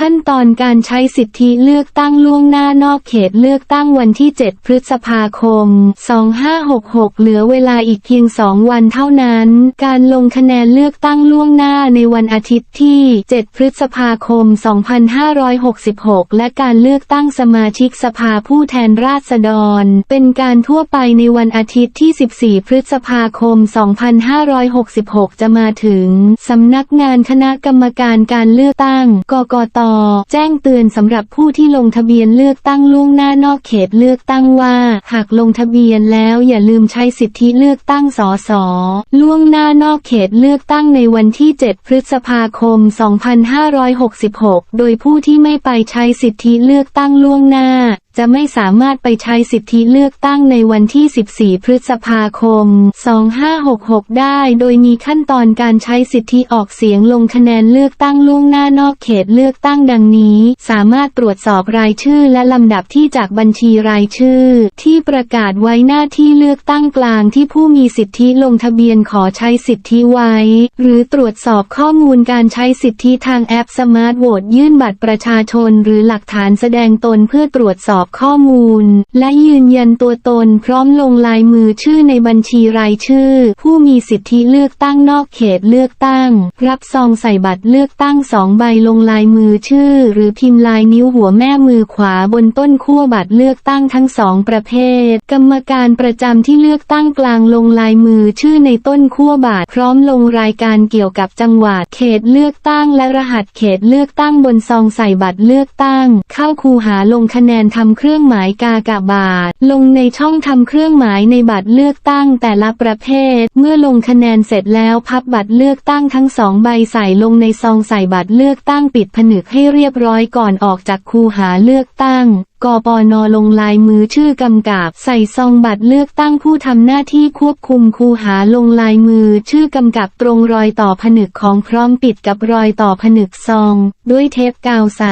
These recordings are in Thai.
ขั้นตอนการใช้สิทธิเลือกตั้งล่วงหน้านอกเขตเลือกตั้งวันที่ 7 พฤษภาคม 2566 เหลือเวลาอีกเพียง 2 วันเท่านั้น การลงคะแนนเลือกตั้งล่วงหน้าในวันอาทิตย์ที่ 7 พฤษภาคม 2566 และการเลือกตั้งสมาชิกสภาผู้แทนราษฎร เป็นการทั่วไปในวันอาทิตย์ที่ 14 พฤษภาคม 2566 จะมาถึงสำนักงานคณะกรรมการการเลือกตั้ง กกตแจ้งเตือนสำหรับผู้ที่ลงทะเบียนเลือกตั้งล่วงหน้านอกเขตเลือกตั้งว่า หากลงทะเบียนแล้วอย่าลืมใช้สิทธิเลือกตั้งสสล่วงหน้านอกเขตเลือกตั้งในวันที่ 7 พฤษภาคม 2566 โดยผู้ที่ไม่ไปใช้สิทธิเลือกตั้งล่วงหน้า จะไม่สามารถไปใช้สิทธิเลือกตั้งในวันที่ 14 พฤษภาคม 2566 ได้ โดยมีขั้นตอนการใช้สิทธิออกเสียงลงคะแนนเลือกตั้งล่วงหน้านอกเขตเลือกตั้งดังนี้ สามารถตรวจสอบรายชื่อและลำดับที่จากบัญชีรายชื่อ ที่ประกาศไว้หน้าที่เลือกตั้งกลางที่ผู้มีสิทธิลงทะเบียนขอใช้สิทธิไว้ หรือตรวจสอบข้อมูลการใช้สิทธิทางแอปสมาร์ทโหวตยื่นบัตรประชาชน หรือหลักฐานแสดงตนเพื่อตรวจสอบข้อมูล และยืนยันตัวตนพร้อมลงลายมือชื่อในบัญชีรายชื่อ ผู้มีสิทธิเลือกตั้งนอกเขตเลือกตั้ง รับซองใส่บัตรเลือกตั้งสองใบลงลายมือชื่อ หรือพิมพ์ลายนิ้วหัวแม่มือขวาบนต้นขั้วบัตรเลือกตั้งทั้งสองประเภท กรรมการประจำที่เลือกตั้งกลางลงลายมือชื่อในต้นขั้วบัตรพร้อมลงรายการเกี่ยวกับจังหวัดเขตเลือกตั้งและรหัสเขตเลือกตั้งบนซองใส่บัตรเลือกตั้ง เข้าคูหาลงคะแนนทำำเครื่องหมายกากบาท ลงในช่องทำเครื่องหมายในบัตรเลือกตั้งแต่ละประเภท เมื่อลงคะแนนเสร็จแล้วพับบัตรเลือกตั้งทั้งสองใบใส่ลงในซองใส่บัตรเลือกตั้งปิดผนึกให้เรียบร้อยก่อนออกจากคูหาเลือกตั้ง กปนลงลายมือชื่อกำกับ ใส่ซองบัตรเลือกตั้งผู้ทำหน้าที่ควบคุมคูหาลงลายมือชื่อกำกับตรงรอยต่อผนึกของพร้อมปิดกับรอยต่อผนึกซอง ด้วยเทปกาวใส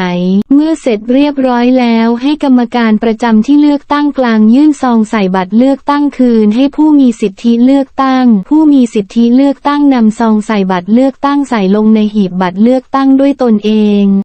เมื่อเสร็จเรียบร้อยแล้วให้กรรมการประจำที่เลือกตั้งกลางยื่นซองใส่บัตรเลือกตั้งคืน ให้ผู้มีสิทธิเลือกตั้ง ผู้มีสิทธิเลือกตั้งนำซองใส่บัตรเลือกตั้งใส่ลงในหีบบัตรเลือกตั้งด้วยตนเอง